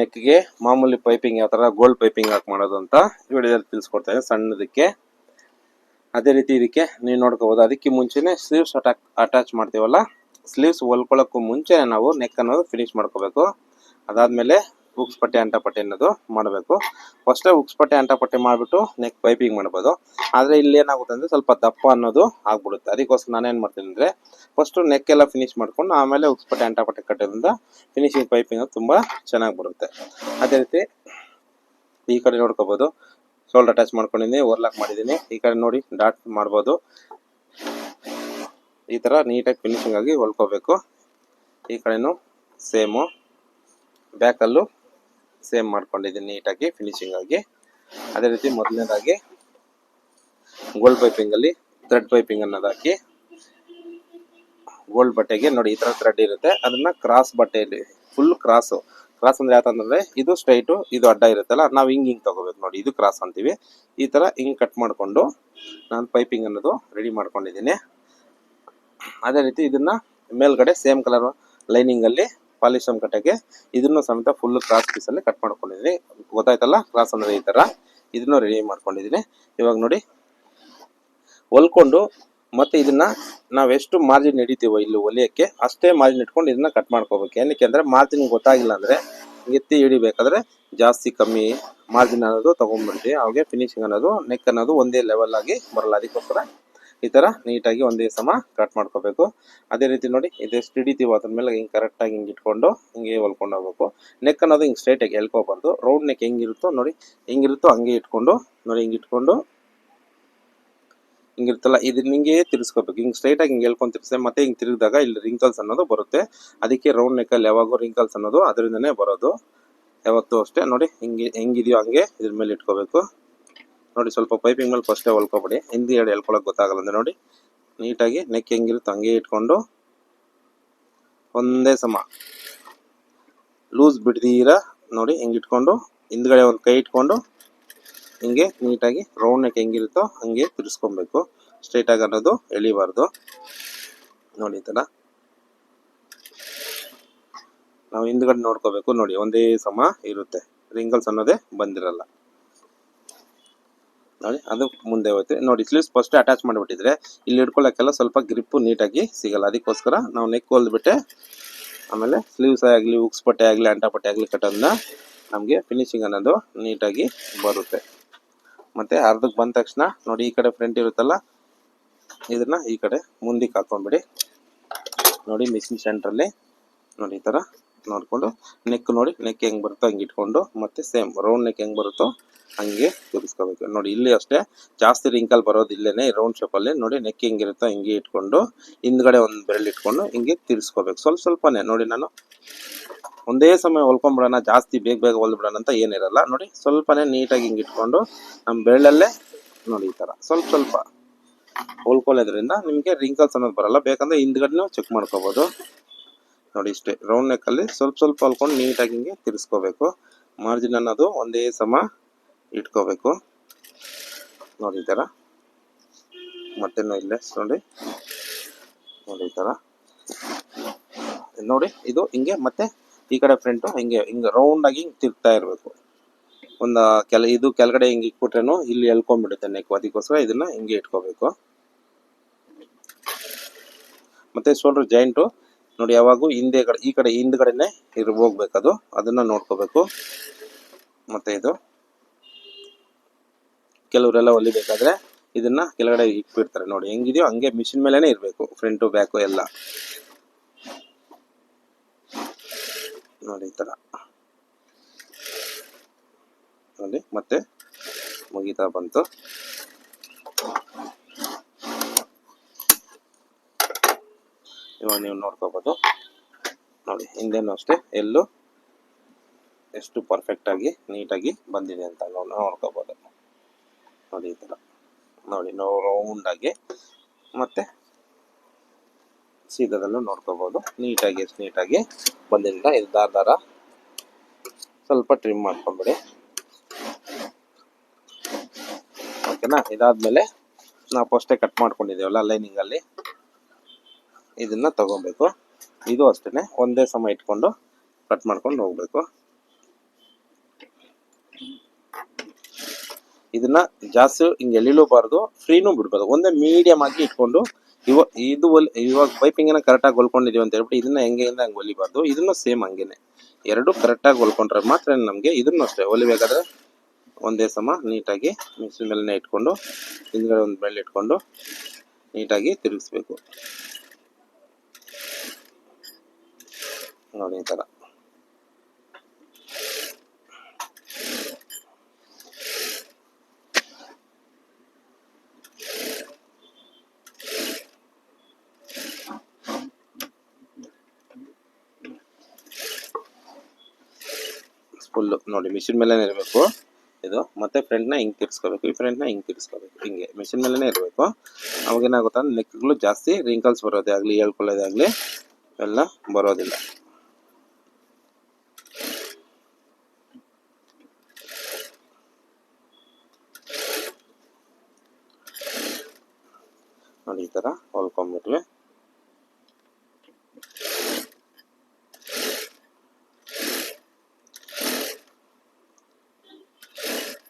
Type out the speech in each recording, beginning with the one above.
ನೆಕ್ಗೆ ಮಾಮೂಲಿ ಪೈಪಿಂಗ್ ಯಾವ ಥರ ಗೋಲ್ಡ್ ಪೈಪಿಂಗ್ ಹಾಕಿ ಮಾಡೋದು ಅಂತ ವಿಡಿಯೋದಲ್ಲಿ ತಿಳಿಸ್ಕೊಡ್ತಾ ಇದ್ದೀನಿ. ಸಣ್ಣದಕ್ಕೆ. ಅದೇ ರೀತಿ ಇದಕ್ಕೆ ನೀವು ನೋಡ್ಕೋಬೋದು. ಅದಕ್ಕೆ ಮುಂಚೆನೆ ಸ್ಲೀವ್ಸ್ ಅಟ್ಯಾಕ್ ಅಟ್ಯಾಚ್ ಮಾಡ್ತೀವಲ್ಲ? ಸ್ಲೀವ್ಸ್ ಹೊಲ್ಕೊಳ್ಳೋಕ್ಕೂ ಮುಂಚೆ ನಾವು ನೆಕ್ ಅನ್ನೋದು ಫಿನಿಶ್ ಮಾಡ್ಕೋಬೇಕು. ಅದಾದಮೇಲೆ ಉಕ್ಸ್ ಪಟ್ಟೆ ಅಂಟಪಟ್ಟೆ ಅನ್ನೋದು ಮಾಡಬೇಕು. ಫಸ್ಟೇ ಉಕ್ಸ್ ಪಟ್ಟೆ ಅಂಟಪಟ್ಟೆ ಮಾಡಿಬಿಟ್ಟು ನೆಕ್ ಪೈಪಿಂಗ್ ಮಾಡ್ಬೋದು. ಆದರೆ ಇಲ್ಲಿ ಏನಾಗುತ್ತೆ ಅಂದರೆ ಸ್ವಲ್ಪ ದಪ್ಪ ಅನ್ನೋದು ಆಗ್ಬಿಡುತ್ತೆ. ಅದಕ್ಕೋಸ್ಕರ ನಾನೇನು ಮಾಡ್ತೀನಿ ಅಂದರೆ ಫಸ್ಟು ನೆಕ್ ಎಲ್ಲ ಫಿನಿಶ್ ಮಾಡ್ಕೊಂಡು ಆಮೇಲೆ ಉಕ್ಸ್ ಪಟ್ಟೆ ಅಂಟಪಟ್ಟೆ ಕಟ್ಟೋದ್ರಿಂದ ಫಿನಿಶಿಂಗ್ ಪೈಪಿಂಗ್ ತುಂಬ ಚೆನ್ನಾಗಿ ಬರುತ್ತೆ. ಅದೇ ರೀತಿ ಈ ಕಡೆ ನೋಡ್ಕೋಬೋದು. ಸೋಲ್ಡ್ ಅಟ್ಯಾಚ್ ಮಾಡ್ಕೊಂಡಿದ್ದೀನಿ ಓರ್ಲಾಕ್ ಮಾಡಿದ್ದೀನಿ. ಈ ಕಡೆ ನೋಡಿ ಡಾಟ್ ಮಾಡ್ಬೋದು. ಈ ಥರ ನೀಟಾಗಿ ಫಿನಿಶಿಂಗ್ ಆಗಿ ಹೊಲ್ಕೋಬೇಕು. ಈ ಕಡೆನೂ ಸೇಮು ಬ್ಯಾಕಲ್ಲೂ ಸೇಮ್ ಮಾಡ್ಕೊಂಡಿದ್ದೀನಿ ನೀಟಾಗಿ ಫಿನಿಶಿಂಗ್ ಆಗಿ. ಅದೇ ರೀತಿ ಮೊದಲನೇದಾಗಿ ಗೋಲ್ಡ್ ಪೈಪಿಂಗಲ್ಲಿ ಥ್ರೆಡ್ ಪೈಪಿಂಗ್ ಅನ್ನೋದು ಹಾಕಿ ಗೋಲ್ಡ್ ಬಟ್ಟೆಗೆ ನೋಡಿ ಈ ಥರ ಥ್ರೆಡ್ ಇರುತ್ತೆ. ಅದನ್ನ ಕ್ರಾಸ್ ಬಟ್ಟೆಯಲ್ಲಿ ಫುಲ್ ಕ್ರಾಸು ಕ್ರಾಸ್ ಅಂದ್ರೆ ಯಾತಂದ್ರೆ ಇದು ಸ್ಟ್ರೈಟು ಇದು ಅಡ್ಡ ಇರುತ್ತಲ್ಲ ನಾವು ಹಿಂಗೆ ಹಿಂಗೆ ತಗೋಬೇಕು ನೋಡಿ, ಇದು ಕ್ರಾಸ್ ಅಂತೀವಿ. ಈ ಥರ ಹಿಂಗೆ ಕಟ್ ಮಾಡಿಕೊಂಡು ನಾನು ಪೈಪಿಂಗ್ ಅನ್ನೋದು ರೆಡಿ ಮಾಡ್ಕೊಂಡಿದ್ದೀನಿ. ಅದೇ ರೀತಿ ಇದನ್ನ ಮೇಲ್ಗಡೆ ಸೇಮ್ ಕಲರ್ ಲೈನಿಂಗ್ ಅಲ್ಲಿ ಪಾಲಿಶಮ್ ಕಟ್ಟಕ್ಕೆ ಇದನ್ನು ಸಮೇತ ಫುಲ್ ಕ್ರಾಸ್ ಪೀಸ್ ಅಲ್ಲಿ ಕಟ್ ಮಾಡ್ಕೊಂಡಿದ್ದೀನಿ. ಗೊತ್ತಾಯ್ತಲ್ಲ? ಕ್ರಾಸ್ ಅಂದ್ರೆ ಈ ತರ. ಇದನ್ನು ರೆಡಿ ಮಾಡ್ಕೊಂಡಿದ್ದೀನಿ. ಇವಾಗ ನೋಡಿ. ಹೊಲ್ಕೊಂಡು ಮತ್ತೆ ಇದನ್ನ ನಾವೆಷ್ಟು ಮಾರ್ಜಿನ್ ಹಿಡಿತೀವೋ ಇಲ್ಲಿ ಒಲಿಯಕ್ಕೆ ಅಷ್ಟೇ ಮಾರ್ಜಿನ್ ಇಟ್ಕೊಂಡು ಇದನ್ನ ಕಟ್ ಮಾಡ್ಕೋಬೇಕು. ಏನಕ್ಕೆ ಅಂದ್ರೆ ಮಾರ್ಜಿನ್ ಗೊತ್ತಾಗಿಲ್ಲ ಅಂದ್ರೆ ಎತ್ತಿ ಹಿಡಿಬೇಕಾದ್ರೆ ಜಾಸ್ತಿ ಕಮ್ಮಿ ಮಾರ್ಜಿನ್ ಅನ್ನೋದು ತಗೊಂಡ್ಬಿಡ್ತೀವಿ ಅವಾಗೆ ಫಿನಿಶಿಂಗ್ ಅನ್ನೋದು ನೆಕ್ ಅನ್ನೋದು ಒಂದೇ ಲೆವೆಲ್ ಆಗಿ ಬರಲ್ಲ. ಅದಕ್ಕೋಸ್ಕರ ಈ ತರ ನೀಟಾಗಿ ಒಂದೇ ಸಮ ಕಟ್ ಮಾಡ್ಕೋಬೇಕು. ಅದೇ ರೀತಿ ನೋಡಿ ಇದೆಷ್ಟು ಹಿಡಿತೀವೋ ಅದ್ರ ಮೇಲೆ ಹಿಂಗೆ ಕರೆಕ್ಟಾಗಿ ಹಿಂಗೆ ಇಟ್ಕೊಂಡು ಹಿಂಗೆ ಹೊಲ್ಕೊಂಡು ಹೋಗ್ಬೇಕು. ನೆಕ್ ಅನ್ನೋದು ಹಿಂಗೆ ಸ್ಟ್ರೈಟಾಗಿ ಎಳ್ಕೋಬಾರ್ದು. ರೌಂಡ್ ನೆಕ್ ಹೆಂಗಿರುತ್ತೋ ನೋಡಿ, ಹೆಂಗಿರುತ್ತೋ ಹಂಗೆ ಇಟ್ಕೊಂಡು, ನೋಡಿ ಹಿಂಗೆ ಇಟ್ಕೊಂಡು ಹಿಂಗಿರುತ್ತಲ್ಲ, ಇದನ್ನ ಹಿಂಗೆ ತಿರ್ಸ್ಕೋಬೇಕು. ಹಿಂಗೆ ಸ್ಟ್ರೈಟಾಗಿ ಹಿಂಗೆ ಹೇಳ್ಕೊಂಡು ತಿರ್ಸೆ ಮತ್ತೆ ಹಿಂಗೆ ತಿರುಗಿದಾಗ ಇಲ್ಲಿ ರಿಂಕಲ್ಸ್ ಅನ್ನೋದು ಬರುತ್ತೆ. ಅದಕ್ಕೆ ರೌಂಡ್ ನೆಕ್ಕಲ್ಲಿ ಯಾವಾಗೂ ರಿಂಕಲ್ಸ್ ಅನ್ನೋದು ಅದರಿಂದನೇ ಬರೋದು. ಯಾವತ್ತೂ ಅಷ್ಟೇ, ನೋಡಿ ಹಿಂಗೆ, ಹೆಂಗಿದೆಯೋ ಹಂಗೆ ಇದ್ರ ಮೇಲೆ ಇಟ್ಕೋಬೇಕು. ನೋಡಿ ಸ್ವಲ್ಪ ಪೈಪಿಂಗ್ ಮೇಲೆ ಫಸ್ಟೇ ಹೊಲ್ಕೊಬಿಡಿ. ಹಿಂದಿ ಎರಡು ಎಳ್ಕೊಳಕ್ ಗೊತ್ತಾಗಲ್ಲ ಅಂದ್ರೆ ನೋಡಿ, ನೀಟಾಗಿ ನೆಕ್ ಹೆಂಗಿರುತ್ತೋ ಹಂಗೆ ಇಟ್ಕೊಂಡು ಒಂದೇ ಸಮ ಲೂಸ್ ಬಿಡ್ದೀರ ನೋಡಿ ಹಿಂಗೆ ಇಟ್ಕೊಂಡು, ಹಿಂದ್ಗಡೆ ಒಂದು ಕೈ ಇಟ್ಕೊಂಡು ಹಿಂಗೆ ನೀಟಾಗಿ ರೌಂಡ್ ನೆಕ್ ಹೆಂಗಿರುತ್ತೋ ಹಂಗೆ ತಿರ್ಸ್ಕೊಬೇಕು. ಸ್ಟ್ರೈಟ್ ಆಗಿ ಅನ್ನೋದು ಎಳಿಬಾರ್ದು. ನೋಡಿ ಈ ಥರ ನಾವು ಹಿಂದ್ಗಡೆ ನೋಡ್ಕೋಬೇಕು. ನೋಡಿ ಒಂದೇ ಸಮ ಇರುತ್ತೆ. ರಿಂಗಲ್ಸ್ ಅನ್ನೋದೇ ಬಂದಿರಲ್ಲ. ನೋಡಿ, ಅದು ಮುಂದೆ ಹೋಯ್ತು. ನೋಡಿ ಸ್ಲೀವ್ಸ್ ಫಸ್ಟ್ ಅಟ್ಯಾಚ್ ಮಾಡಿಬಿಟ್ಟಿದ್ರೆ ಇಲ್ಲಿ ಹಿಡ್ಕೊಳ್ಳೋಕ್ಕೆಲ್ಲ ಸ್ವಲ್ಪ ಗ್ರಿಪ್ಪು ನೀಟಾಗಿ ಸಿಗಲ್ಲ. ಅದಕ್ಕೋಸ್ಕರ ನಾವು ನೆಕ್ ಹೊಲ್ದ್ಬಿಟ್ಟೆ ಆಮೇಲೆ ಸ್ಲೀವ್ಸ್ ಆಗಲಿ ಉಕ್ಸ್ ಬಟ್ಟೆ ಆಗಲಿ ಅಂಟಪಟ್ಟೆ ಆಗಲಿ ಕಟ್ಟೋದನ್ನ ನಮಗೆ ಫಿನಿಶಿಂಗ್ ಅನ್ನೋದು ನೀಟಾಗಿ ಬರುತ್ತೆ. ಮತ್ತು ಅರ್ಧಕ್ಕೆ ಬಂದ ತಕ್ಷಣ ನೋಡಿ, ಈ ಕಡೆ ಫ್ರಂಟ್ ಇರುತ್ತಲ್ಲ, ಇದನ್ನ ಈ ಕಡೆ ಮುಂದಕ್ಕೆ ಹಾಕೊಂಡ್ಬಿಡಿ ನೋಡಿ ಮಿಷಿನ್ ಸೆಂಟ್ರಲ್ಲಿ ನೋಡಿ, ಈ ಥರ ನೋಡಿಕೊಂಡು ನೆಕ್ ನೋಡಿ ನೆಕ್ ಹೆಂಗೆ ಬರುತ್ತೋ ಹಂಗೆ ಇಟ್ಕೊಂಡು ಮತ್ತೆ ಸೇಮ್ ರೌಂಡ್ ನೆಕ್ ಹೆಂಗ್ ಬರುತ್ತೋ ಹಂಗೆ ತಿರ್ಸ್ಕೋಬೇಕು. ನೋಡಿ, ಇಲ್ಲಿ ಅಷ್ಟೇ ಜಾಸ್ತಿ ರಿಂಕಲ್ ಬರೋದು ಇಲ್ಲೇನೆ ರೌಂಡ್ ಶೇಪಲ್ಲಿ ನೋಡಿ ನೆಕ್ ಹೆಂಗಿರುತ್ತೋ ಹಿಂಗೆ ಇಟ್ಕೊಂಡು ಹಿಂದ್ಗಡೆ ಒಂದು ಬೆರಳು ಇಟ್ಕೊಂಡು ಹಿಂಗೆ ತಿರ್ಸ್ಕೋಬೇಕು. ಸ್ವಲ್ಪ ಸ್ವಲ್ಪನೇ, ನೋಡಿ ನಾನು. ಒಂದೇ ಸಮಯ ಹೊಲ್ಕೊಂಡ್ಬಿಡೋಣ ಜಾಸ್ತಿ ಬೇಗ ಬೇಗ ಹೊಲ್ಬಿಡೋಣ ಅಂತ ಏನಿರಲ್ಲ. ನೋಡಿ, ಸ್ವಲ್ಪನೇ ನೀಟಾಗಿ ಹಿಂಗೆ ಇಟ್ಕೊಂಡು ನಮ್ಮ ಬೆರಳಲ್ಲೇ, ನೋಡಿ ಈ ಥರ ಸ್ವಲ್ಪ ಸ್ವಲ್ಪ ಹೊಲ್ಕೊಳ್ಳೋದ್ರಿಂದ ನಿಮಗೆ ರಿಂಕಲ್ಸ್ ಅನ್ನೋದು ಬರಲ್ಲ. ಬೇಕಂದ್ರೆ ಹಿಂದ್ಗಡೆ ಚೆಕ್ ಮಾಡ್ಕೋಬೋದು. ನೋಡಿ ಇಷ್ಟೇ. ರೌಂಡ್ ನೆಕ್ಕಲ್ಲಿ ಸ್ವಲ್ಪ ಸ್ವಲ್ಪ ಹೊಲ್ಕೊಂಡು ನೀಟಾಗಿ ಹಿಂಗೆ ತಿರ್ಸ್ಕೋಬೇಕು. ಮಾರ್ಜಿನ್ ಅನ್ನೋದು ಒಂದೇ ಸಮ ಇಟ್ಕೋಬೇಕು. ನೋಡಿ ಈ ಥರ. ಮತ್ತೆನೂ ಇಲ್ಲೇ ನೋಡಿ. ನೋಡಿ ಈ ಥರ. ನೋಡಿ ಇದು ಹಿಂಗೆ ಮತ್ತೆ ಈ ಕಡೆ ಫ್ರಂಟು ಹಿಂಗೆ ಹಿಂಗೆ ರೌಂಡ್ ಆಗಿ ಹಿಂಗೆ ತಿರ್ತಾ ಇರಬೇಕು. ಒಂದು ಕೆಲ, ಇದು ಕೆಳಗಡೆ ಹಿಂಗೆ ಇಟ್ಬಿಟ್ರೇನು ಇಲ್ಲಿ ಎಳ್ಕೊಂಡ್ಬಿಡುತ್ತೆ ನೆಕ್ ಅದಕ್ಕೋಸ್ಕರ ಇದನ್ನ ಹಿಂಗೆ ಇಟ್ಕೋಬೇಕು. ಮತ್ತೆ ಸೋಲ್ಡ್ರು ಜಾಯಿಂಟು ನೋಡಿ, ಯಾವಾಗೂ ಹಿಂದೆ ಕಡೆ, ಈ ಕಡೆ ಹಿಂದ್ಗಡೆನೆ ಇರ್, ಹೋಗ್ಬೇಕದು. ಅದನ್ನ ನೋಡ್ಕೋಬೇಕು. ಮತ್ತೆ ಇದು. ಕೆಲವರೆಲ್ಲ ಹೊಲಿಬೇಕಾದ್ರೆ ಇದನ್ನ ಕೆಳಗಡೆ ಇಟ್ಬಿಡ್ತಾರೆ. ನೋಡಿ, ಹೆಂಗಿದೆಯೋ ಹಂಗೆ ಮಿಷಿನ್ ಮೇಲೆನೆ ಇರಬೇಕು. ಫ್ರಂಟು, ಬ್ಯಾಕು ಎಲ್ಲ. ನೋಡಿ, ಈ ಥರ ನೋಡಿ, ಮತ್ತೆ ಮುಗಿತಾ ಬಂತು. ಇವಾಗ ನೀವು ನೋಡ್ಕೋಬೋದು. ನೋಡಿ, ಹಿಂದೆನೂ ಅಷ್ಟೇ, ಎಲ್ಲೂ ಎಷ್ಟು ಪರ್ಫೆಕ್ಟ್ ಆಗಿ ನೀಟಾಗಿ ಬಂದಿದೆ ಅಂತ ನೋಡ್ಕೋಬೋದು. ನೋಡಿ, ಈ ಥರ. ನೋಡಿ, ನಾವು ರೌಂಡಾಗಿ ಮತ್ತು ಸೀದಾದಲ್ಲೂ ನೋಡ್ಕೋಬೋದು. ನೀಟಾಗಿ ಎಷ್ಟು ನೀಟಾಗಿ ಬಂದಿಲ್ಲ ಇದು ದಾರ ಸ್ವಲ್ಪ ಟ್ರಿಮ್ ಮಾಡ್ಕೊಂಬಿಡಿ. ಓಕೆನಾ ಇದಾದಮೇಲೆ ನಾವು ಫಸ್ಟೇ ಕಟ್ ಮಾಡ್ಕೊಂಡಿದ್ದೇವಲ್ಲ ಲೈನಿಂಗಲ್ಲಿ ಇದನ್ನು ತಗೋಬೇಕು. ಇದು ಅಷ್ಟೇ ಒಂದೇ ಸಮ ಇಟ್ಕೊಂಡು ಕಟ್ ಮಾಡ್ಕೊಂಡು ಹೋಗಬೇಕು. ಇದನ್ನ ಜಾಸ್ತಿ ಹಿಂಗೆ ಎಳಿಲೂಬಾರ್ದು, ಫ್ರೀನೂ ಬಿಡ್ಬಾರ್ದು. ಒಂದೇ ಮೀಡಿಯಮ್ ಆಗಿ ಇಟ್ಕೊಂಡು ಇವಾಗ ಇದು ಒಲ್, ಇವಾಗ ಪೈಪಿಂಗನ್ನ ಕರೆಕ್ಟಾಗಿ ಹೊಲ್ಕೊಂಡಿದೀವಿ ಅಂತ ಹೇಳ್ಬಿಟ್ಟು ಇದನ್ನ ಹೆಂಗೆಯಿಂದ ಹಂಗೆ ಹೊಲಿಬಾರ್ದು. ಇದನ್ನು ಸೇಮ್ ಹಂಗೇನೆ. ಎರಡು ಕರೆಕ್ಟಾಗಿ ಹೊಲ್ಕೊಂಡ್ರೆ ಮಾತ್ರ ನಮಗೆ ಇದನ್ನು ಅಷ್ಟೇ. ಹೊಲಿಬೇಕಾದ್ರೆ ಒಂದೇ ಸಮ ನೀಟಾಗಿ ಮಿಕ್ಸಿ ಮೇಲೆ ಇಟ್ಕೊಂಡು, ಹಿಂದ್ಗಡೆ ಒಂದು ಬೆಳ್ಳಿ ಇಟ್ಕೊಂಡು ನೀಟಾಗಿ ತಿರುಗಿಸ್ಬೇಕು. ನೋಡಿ ಈ ಥರ ಫುಲ್ಲು ನೋಡಿ ಮಿಷಿನ್ ಮೇಲೆ ಇರಬೇಕು. ಇದು ಮತ್ತೆ ಫ್ರಂಟ್ನ ಹಿಂಗೆ ತಿರ್ಸ್ಕೋಬೇಕು. ಈ ಫ್ರಂಟ್ನ ಹಿಂಗೆ ತಿರ್ಸ್ಕೋಬೇಕು. ಹಿಂಗೆ ಮಿಷಿನ್ ಮೇಲೇ ಇರಬೇಕು. ಅವಾಗ ಏನಾಗುತ್ತೆ ಅಂದ್ರೆ ನೆಕ್ಗಳು ಜಾಸ್ತಿ ರಿಂಕಲ್ಸ್ ಬರೋದೇ ಆಗಲಿ, ಹೇಳ್ಕೊಳ್ಳೋದೇ ಆಗಲಿ, ಎಲ್ಲ ಬರೋದಿಲ್ಲ. ನೋಡಿ ಈ ಥರ ಹೊಲ್ಕೊಂಬಿಟ್ವಿ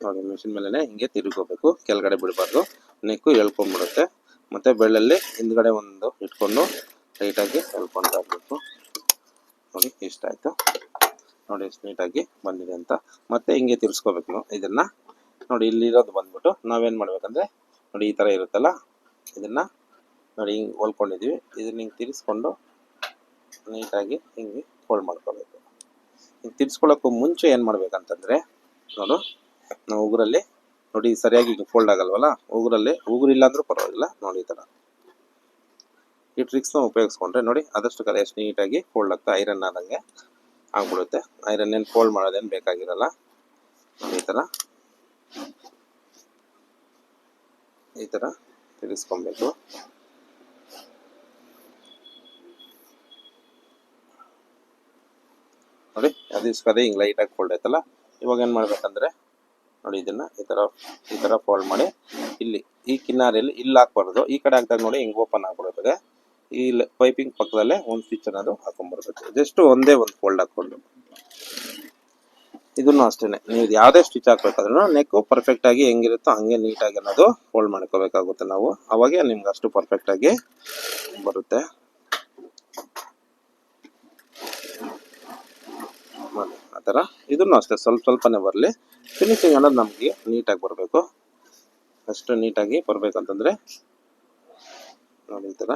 ನೋಡಿ ಮಿಷಿನ್ ಮೇಲೆ ಹಿಂಗೆ ತಿರುಗೋಬೇಕು ಕೆಳಗಡೆ ಬಿಡಬಾರ್ದು. ನೆಕ್ಕು ಎಳ್ಕೊಂಡ್ಬಿಡುತ್ತೆ ಮತ್ತೆ ಬೆಳ್ಳಲ್ಲಿ ಹಿಂದ್ಗಡೆ ಒಂದು ಇಟ್ಕೊಂಡು ಟೈಟಾಗಿ ಇರಬೇಕು. ನೋಡಿ ಇಷ್ಟ ಆಯ್ತು ನೋಡಿ, ಎಷ್ಟು ನೀಟಾಗಿ ಬಂದಿದೆ ಅಂತ. ಮತ್ತೆ ಹಿಂಗೆ ತಿರ್ಸ್ಕೋಬೇಕು ಇದನ್ನ. ನೋಡಿ, ಇಲ್ಲಿರೋದು ಬಂದ್ಬಿಟ್ಟು ನಾವೇನ್ ಮಾಡ್ಬೇಕಂದ್ರೆ, ನೋಡಿ, ಈ ತರ ಇರುತ್ತಲ್ಲ ಇದನ್ನ ನೋಡಿ ಹಿಂಗೆ ಹೊಲ್ಕೊಂಡಿದೀವಿ. ಇದನ್ನ ಹಿಂಗೆ ತಿರ್ಸ್ಕೊಂಡು ನೀಟಾಗಿ ಹಿಂಗೆ ಫೋಲ್ಡ್ ಮಾಡ್ಕೋಬೇಕು. ಹಿಂಗೆ ತಿರ್ಸ್ಕೊಳ್ಳೋಕ್ಕೂ ಮುಂಚೆ ಏನು ಮಾಡ್ಬೇಕಂತಂದ್ರೆ ನೋಡು, ನಾವು ಉಗುರಲ್ಲಿ ನೋಡಿ ಸರಿಯಾಗಿ ಫೋಲ್ಡ್ ಆಗಲ್ವಲ್ಲ, ಉಗುರಲ್ಲಿ ಉಗುರು ಇಲ್ಲ ಅಂದ್ರೂ ಪರವಾಗಿಲ್ಲ, ನೋಡಿ ಈ ಥರ ಈ ಟ್ರಿಕ್ಸ್ನ ಉಪಯೋಗಿಸ್ಕೊಂಡ್ರೆ ನೋಡಿ ಆದಷ್ಟು ಕಲೆ ಎಷ್ಟು ನೀಟಾಗಿ ಫೋಲ್ಡ್ ಆಗ್ತಾ ಐರನ್ ಆದಂಗೆ ಆಗ್ಬಿಡುತ್ತೆ. ಐರನ್ ಏನು ಫೋಲ್ಡ್ ಮಾಡೋದೇನು ಬೇಕಾಗಿರಲ್ಲ, ಈ ಥರ ಈ ಥರ ತಿರ್ಗಿಸ್ಕೊಬೇಕು ನೋಡಿ, ಅದು ಕಡೆ ಹಿಂಗೆ ಲೈಟಾಗಿ ಫೋಲ್ಡ್ ಆಯ್ತಲ್ಲ? ಇವಾಗ ಏನು ಮಾಡ್ಬೇಕಂದ್ರೆ, ನೋಡಿ ಇದನ್ನ ಈ ತರ ಈ ತರ ಫೋಲ್ಡ್ ಮಾಡಿ, ಇಲ್ಲಿ ಈ ಕಿನ್ನಾರಿಯಲ್ಲಿ ಇಲ್ಲಿ ಹಾಕ್ಬಾರ್ದು. ಈ ಕಡೆ ಹಾಕ್ದಾಗ ನೋಡಿ ಹಿಂಗೆ ಓಪನ್ ಆಗ್ಬಿಡುತ್ತದೆ. ಈ ಪೈಪಿಂಗ್ ಪಕ್ಕದಲ್ಲೇ ಒಂದು ಸ್ವಿಚ್ ಅನ್ನೋದು ಹಾಕೊಂಡ್ಬರ್ಬೇಕು. ಜಸ್ಟ್ ಒಂದೇ ಒಂದು ಫೋಲ್ಡ್ ಹಾಕೊಂಡು ಇದನ್ನು ಅಷ್ಟೇ ನೀವು ಯಾವುದೇ ಸ್ಟಿಚ್ ಹಾಕ್ಬೇಕಾದ್ರೂ ನೆಕ್ ಪರ್ಫೆಕ್ಟ್ ಆಗಿ ಹೆಂಗಿರುತ್ತೋ ಹಂಗೆ ನೀಟಾಗಿ ಅನ್ನೋದು ಫೋಲ್ಡ್ ಮಾಡ್ಕೋಬೇಕಾಗುತ್ತೆ ನಾವು. ಅವಾಗೆ ನಿಮ್ಗೆ ಅಷ್ಟು ಪರ್ಫೆಕ್ಟ್ ಆಗಿ ಬರುತ್ತೆ. ಆ ಥರ. ಇದನ್ನು ಅಷ್ಟೇ ಸ್ವಲ್ಪ ಸ್ವಲ್ಪನೇ ಬರಲಿ. ಫಿನಿಶಿಂಗ್ ಅನ್ನೋದು ನಮಗೆ ನೀಟಾಗಿ ಬರಬೇಕು. ಅಷ್ಟು ನೀಟಾಗಿ ಬರಬೇಕಂತಂದರೆ ನೋಡಿ ಈ ಥರ.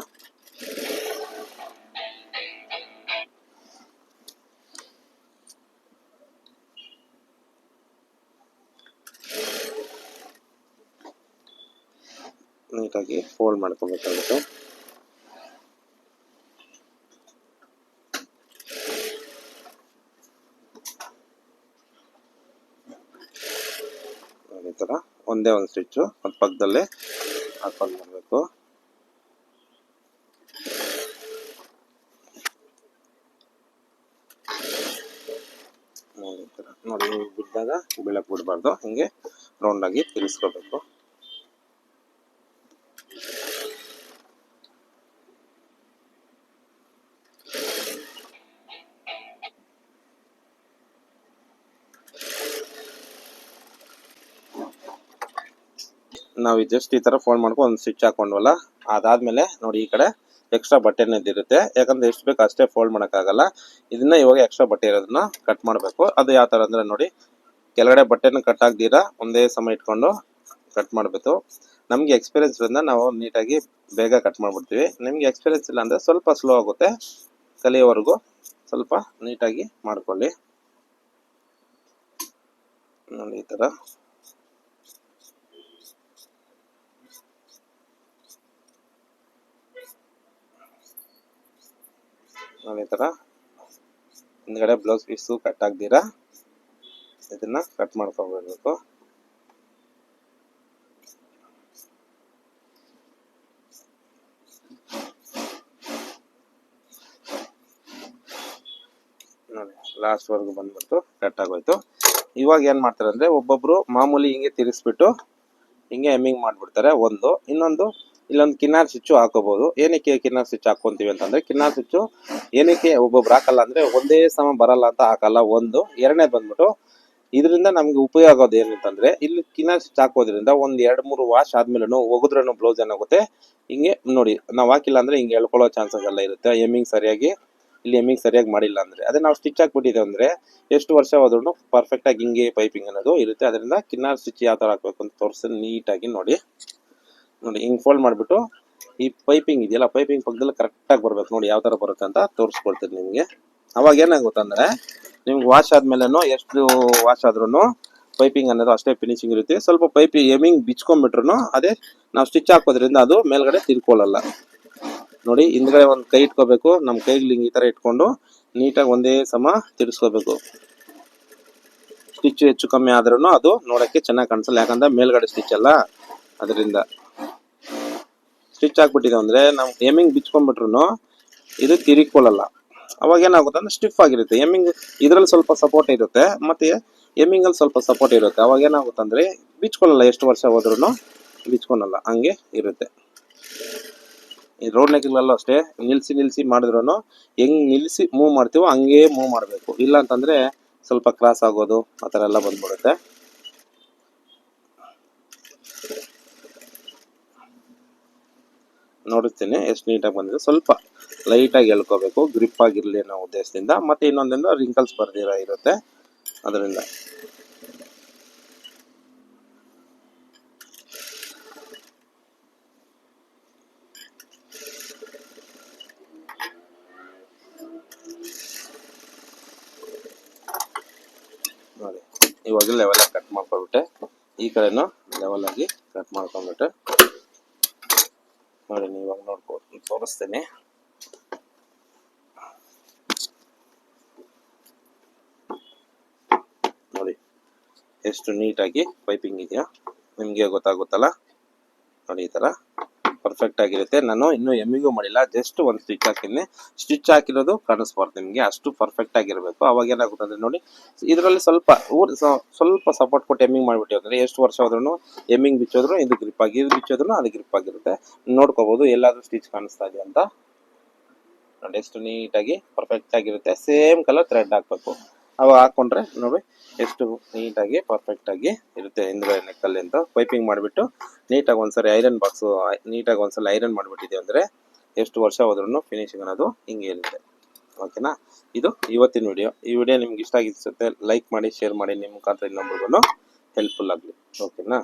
ನೀಟಾಗಿ ಫೋಲ್ಡ್ ಮಾಡ್ಕೋಬೇಕಾಗುತ್ತೆ ಅದೇ ಥರ ಒಂದೇ ಒಂದು ಸ್ಟಿಚ್ಚು ಅದು ಪಕ್ಕದಲ್ಲೇ ಹಾಕೊಂಡು ಮಾಡಬೇಕು. ನೋಡಿ ಬಿದ್ದಾಗ ಬೀಳಕ್ಕೆ ಬಿಡಬಾರ್ದು. ಹಿಂಗೆ ರೌಂಡಾಗಿ ತಿರ್ಗಿಸ್ಕೋಬೇಕು ನಾವು ಜಸ್ಟ್ ಈ ತರ ಫೋಲ್ಡ್ ಮಾಡ್ಕೊಂಡು ಒಂದು ಸ್ವಿಚ್ ಹಾಕೊಂಡ್ವಲ್ಲ, ಅದಾದಮೇಲೆ ನೋಡಿ ಈ ಕಡೆ ಎಕ್ಸ್ಟ್ರಾ ಬಟ್ಟೆ ಇರುತ್ತೆ ಯಾಕಂದ್ರೆ ಎಷ್ಟು ಬೇಕು ಅಷ್ಟೇ ಫೋಲ್ಡ್ ಮಾಡೋಕ್ಕಾಗಲ್ಲ. ಇದನ್ನ ಇವಾಗ ಎಕ್ಸ್ಟ್ರಾ ಬಟ್ಟೆ ಇರೋದನ್ನ ಕಟ್ ಮಾಡಬೇಕು. ಅದು ಯಾವ ಥರ ಅಂದರೆ ನೋಡಿ, ಕೆಳಗಡೆ ಬಟ್ಟೆನ ಕಟ್ ಆಗ್ದಿರಾ ಒಂದೇ ಸಮ ಇಟ್ಕೊಂಡು ಕಟ್ ಮಾಡಬೇಕು. ನಮಗೆ ಎಕ್ಸ್ಪೀರಿಯನ್ಸ್ ಇರೋದ್ರಿಂದ ನಾವು ನೀಟಾಗಿ ಬೇಗ ಕಟ್ ಮಾಡ್ಬಿಡ್ತೀವಿ. ನಿಮ್ಗೆ ಎಕ್ಸ್ಪೀರಿಯನ್ಸ್ ಇಲ್ಲ ಅಂದ್ರೆ ಸ್ವಲ್ಪ ಸ್ಲೋ ಆಗುತ್ತೆ. ಕಲಿಯೋವರೆಗೂ ಸ್ವಲ್ಪ ನೀಟಾಗಿ ಮಾಡ್ಕೊಳ್ಳಿ. ನೋಡಿ ಈ ತರ. ನೋಡಿ ಈ ಥರ ಹಿಂದ್ಗಡೆ ಬ್ಲೌಸ್ ಪೀಸು ಕಟ್ ಆಗ್ದಿರಾ? ಇದನ್ನು ಕಟ್ ಮಾಡ್ಕೊಬಿಡ್ಬೇಕು ನೋಡಿ ಲಾಸ್ಟ್ ವರ್ಗು ಬಂದ್ಬಿಟ್ಟು ಕಟ್ ಆಗೋಯ್ತು. ಇವಾಗ ಏನ್ ಮಾಡ್ತಾರೆ ಅಂದ್ರೆ ಒಬ್ಬೊಬ್ರು ಮಾಮೂಲಿ ಹಿಂಗೆ ತಿರುಗಿಸ್ಬಿಟ್ಟು ಹಿಂಗೆ ಎಮ್ಮಿಂಗ್ ಮಾಡ್ಬಿಡ್ತಾರೆ. ಒಂದು, ಇನ್ನೊಂದು ಇಲ್ಲೊಂದು ಕಿನ್ನಾರ್ ಸ್ವಿಚ್ಚು ಹಾಕೋಬಹುದು ಏನಕ್ಕೆ ಕಿನ್ನಾರ್ ಸ್ವಿಚ್ ಹಾಕೊಂತೀವಿ ಅಂತಂದ್ರೆ, ಕಿನ್ನಾರ್ ಸ್ವಿಚ್ಚು ಏನಕ್ಕೆ ಒಬ್ಬೊಬ್ರು ಹಾಕಲ್ಲ ಅಂದ್ರೆ ಒಂದೇ ಸಮ ಬರಲ್ಲ ಅಂತ ಹಾಕಲ್ಲ, ಒಂದು. ಎರಡನೇ ಬಂದ್ಬಿಟ್ಟು ಇದರಿಂದ ನಮ್ಗೆ ಉಪಯೋಗ ಆಗೋದು ಏನಂತಂದ್ರೆ ಇಲ್ಲಿ ಕಿನ್ನಾರ್ ಸ್ವಿಚ್ ಹಾಕೋದ್ರಿಂದ ಒಂದ್ ಎರಡ್ ಮೂರು ವಾಶ್ ಆದ್ಮೇಲೆ ಒಗದ್ರೂ ಬ್ಲೌಸ್ ಏನಾಗುತ್ತೆ, ಹಿಂಗೆ ನೋಡಿ, ನಾವು ಹಾಕಿಲ್ಲ ಅಂದ್ರೆ ಹಿಂಗೆ ಹೇಳ್ಕೊಳ್ಳೋ ಚಾನ್ಸಸ್ ಎಲ್ಲ ಇರುತ್ತೆ. ಎಮ್ಮಿಂಗ್ ಸರಿಯಾಗಿ, ಇಲ್ಲಿ ಎಮ್ಮಿಂಗ್ ಸರಿಯಾಗಿ ಮಾಡಿಲ್ಲ ಅಂದ್ರೆ. ಅದೇ ನಾವು ಸ್ಟಿಚ್ ಹಾಕ್ಬಿಟ್ಟಿದೆ ಅಂದ್ರೆ ಎಷ್ಟು ವರ್ಷ ಹೋದ್ರೂ ಪರ್ಫೆಕ್ಟ್ ಆಗಿ ಹಿಂಗೆ ಪೈಪಿಂಗ್ ಅನ್ನೋದು ಇರುತ್ತೆ. ಅದರಿಂದ ಕಿನ್ನಾರ್ ಸ್ವಿಚ್ ಯಾವ ತರ ಹಾಕ್ಬೇಕು ಅಂತ ತೋರಿಸಿ ನೀಟಾಗಿ ನೋಡಿ. ನೋಡಿ, ಹಿಂಗೆ ಫೋಲ್ಡ್ ಮಾಡ್ಬಿಟ್ಟು ಈ ಪೈಪಿಂಗ್ ಇದೆಯಲ್ಲ ಪೈಪಿಂಗ್ ಪಕ್ಕದಲ್ಲಿ ಕರೆಕ್ಟಾಗಿ ಬರ್ಬೇಕು. ನೋಡಿ, ಯಾವ ತರ ಬರುತ್ತೆ ಅಂತ ತೋರಿಸ್ಕೊಡ್ತೀನಿ ನಿಮಗೆ. ಅವಾಗ ಏನಾಗುತ್ತೆ ಅಂದ್ರೆ, ನಿಮ್ಗೆ ವಾಶ್ ಆದ್ಮೇಲೆನೂ, ಎಷ್ಟು ವಾಶ್ ಆದ್ರೂ ಪೈಪಿಂಗ್ ಅನ್ನೋದು ಅಷ್ಟೇ ಫಿನಿಶಿಂಗ್ ಇರುತ್ತೆ. ಸ್ವಲ್ಪ ಪೈಪ್ ಎಮಿಂಗ್ ಬಿಚ್ಕೊಂಡ್ಬಿಟ್ರು ಅದೇ ನಾವು ಸ್ಟಿಚ್ ಹಾಕೋದ್ರಿಂದ ಅದು ಮೇಲ್ಗಡೆ ತಿರ್ಕೊಳ್ಳಲ್ಲ. ನೋಡಿ, ಹಿಂದ್ಗಡೆ ಒಂದು ಕೈ ಇಟ್ಕೋಬೇಕು. ನಮ್ಮ ಕೈಗೆ ಈ ಥರ ಇಟ್ಕೊಂಡು ನೀಟಾಗಿ ಒಂದೇ ಸಮ ತಿರ್ಸ್ಕೋಬೇಕು. ಸ್ಟಿಚ್ ಹೆಚ್ಚು ಕಮ್ಮಿ ಆದ್ರೂ ಅದು ನೋಡಕ್ಕೆ ಚೆನ್ನಾಗಿ ಕಾಣಿಸಲ್ಲ. ಯಾಕಂದ್ರೆ ಮೇಲ್ಗಡೆ ಸ್ಟಿಚ್ ಅಲ್ಲ. ಅದರಿಂದ ಸ್ಟಿಚ್ ಆಗ್ಬಿಟ್ಟಿದೆ ಅಂದ್ರೆ ನಾವು ಎಮಿಂಗ್ ಬಿಚ್ಕೊಂಡ್ಬಿಟ್ರು ಇದು ತಿರುಗಿಕೊಳ್ಳಲ್ಲ ಅವಾಗ ಏನಾಗುತ್ತೆ ಅಂದ್ರೆ ಸ್ಟಿಫ್ ಆಗಿರುತ್ತೆ. ಎಮ್ಮಿಂಗ್ ಇದ್ರಲ್ಲಿ ಸ್ವಲ್ಪ ಸಪೋರ್ಟ್ ಇರುತ್ತೆ, ಮತ್ತೆ ಎಮ್ಮಿಂಗ್ ಅಲ್ಲಿ ಸ್ವಲ್ಪ ಸಪೋರ್ಟ್ ಇರುತ್ತೆ. ಅವಾಗ ಏನಾಗುತ್ತೆ ಅಂದ್ರೆ ಬಿಚ್ಕೊಳ್ಳಲ್ಲ, ಎಷ್ಟು ವರ್ಷ ಹೋದ್ರೂ ಬಿಚ್ಕೊಳಲ್ಲ ಹಂಗೆ ಇರುತ್ತೆ. ಈ ರೋಡ್ ನೆಕ್ಗಳಲ್ಲೂ ಅಷ್ಟೇ, ನಿಲ್ಸಿ ನಿಲ್ಸಿ ಮಾಡಿದ್ರು ಹೆಂಗ್ ನಿಲ್ಸಿ ಮೂವ್ ಮಾಡ್ತೀವೋ ಹಂಗೆ ಮೂವ್ ಮಾಡಬೇಕು. ಇಲ್ಲ ಅಂತಂದ್ರೆ ಸ್ವಲ್ಪ ಕ್ರಾಸ್ ಆಗೋದು, ಆ ಥರ ಎಲ್ಲ ಬಂದ್ಬಿಡುತ್ತೆ. ನೋಡುತ್ತೇನೆ, ಎಷ್ಟು ನೀಟಾಗಿ ಬಂದಿದೆ. ಸ್ವಲ್ಪ ಲೈಟಾಗಿ ಎಳ್ಕೋಬೇಕು ಗ್ರಿಪ್ ಆಗಿರಲಿ ಅನ್ನೋ ಉದ್ದೇಶದಿಂದ. ಮತ್ತೆ ಇನ್ನೊಂದೆಂದು ರಿಂಕಲ್ಸ್ ಬರ್ದಿರ ಇರುತ್ತೆ. ಅದರಿಂದ. ನೋಡಿ, ಇವಾಗ ಲೆವೆಲ್ ಆಗಿ ಕಟ್ ಮಾಡ್ಕೊಂಡ್ಬಿಟ್ಟೆ ಈ ಕಡೆನೂ ಲೆವೆಲ್ ಆಗಿ ಕಟ್ ಮಾಡ್ಕೊಂಡ್ಬಿಟ್ಟೆ ನೋಡಿ ಇವಾಗ ನೋಡ್ಬೋದು. ತೋರಿಸ್ತೀನಿ. ನೋಡಿ ಎಷ್ಟು ನೀಟಾಗಿ ಪೈಪಿಂಗ್ ಇದೆಯಾ? ನಿಮಗೆ ಗೊತ್ತಾಗುತ್ತಲ್ಲ? ನೋಡಿ ಈ ಥರ ಪರ್ಫೆಕ್ಟ್ ಆಗಿರುತ್ತೆ. ನಾನು ಇನ್ನೂ ಎಮ್ಮಿಗೂ ಮಾಡಿಲ್ಲ. ಜಸ್ಟ್ ಒಂದು ಸ್ಟಿಚ್ ಹಾಕಿದ್ದೀನಿ ಸ್ಟಿಚ್ ಹಾಕಿರೋದು ಕಾಣಿಸ್ಬಾರ್ದು ನಿಮಗೆ. ಅಷ್ಟು ಪರ್ಫೆಕ್ಟ್ ಆಗಿರಬೇಕು. ಅವಾಗ ಏನಾಗುತ್ತೆ ಅಂದರೆ ನೋಡಿ, ಇದರಲ್ಲಿ ಸ್ವಲ್ಪ ಊರು ಸ್ವಲ್ಪ ಸಪೋರ್ಟ್ ಕೊಟ್ಟು ಎಮ್ಮಿಂಗ್ ಮಾಡಿಬಿಟ್ಟು ಅಂದರೆ ಎಷ್ಟು ವರ್ಷ ಆದ್ರೂ ಎಮ್ಮಿಂಗ್ ಬಿಚ್ಚೋದ್ರು ಇದು ಗ್ರಿಪ್ ಆಗಿ, ಇದು ಬಿಚ್ಚೋದ್ರು ಅದು ಗ್ರಿಪ್ ಆಗಿರುತ್ತೆ. ನೋಡ್ಕೋಬೋದು, ಎಲ್ಲಾದರೂ ಸ್ಟಿಚ್ ಕಾಣಿಸ್ತಾ ಇದೆ ಅಂತ. ನೋಡಿ, ಎಷ್ಟು ನೀಟಾಗಿ ಪರ್ಫೆಕ್ಟ್ ಆಗಿರುತ್ತೆ. ಸೇಮ್ ಕಲರ್ ಥ್ರೆಡ್ ಹಾಕ್ಬೇಕು. ಅವಾಗ ಹಾಕೊಂಡ್ರೆ ನೋಡಿ, ಎಷ್ಟು ನೀಟಾಗಿ ಪರ್ಫೆಕ್ಟ್ ಆಗಿ ಇರುತ್ತೆ ಹಿಂದ್ಗಡೆ ನೆಕ್ಕಲ್ಲಿ ಅಂತ ಪೈಪಿಂಗ್ ಮಾಡಿಬಿಟ್ಟು ನೀಟಾಗಿ ಒಂದ್ಸರಿ ಐರನ್ ಬಾಕ್ಸ್ ನೀಟಾಗಿ ಒಂದ್ಸಲ ಐರನ್ ಮಾಡಿಬಿಟ್ಟಿದೆ ಅಂದರೆ ಎಷ್ಟು ವರ್ಷ ಹೋದ್ರೂ ಫಿನಿಶಿಂಗ್ ಅನ್ನೋದು ಹಿಂಗೆ ಇರುತ್ತೆ. ಓಕೆನಾ ಇದು ಇವತ್ತಿನ ವಿಡಿಯೋ ಈ ವಿಡಿಯೋ ನಿಮ್ಗೆ ಇಷ್ಟ ಆಗಿಸುತ್ತೆ ಲೈಕ್ ಮಾಡಿ ಶೇರ್ ಮಾಡಿ, ನಿಮ್ಮ ಮುಖಾಂತರ ಇನ್ನೊಬ್ರಿಗೂ ಹೆಲ್ಪ್ಫುಲ್ ಆಗಲಿ. ಓಕೆನಾ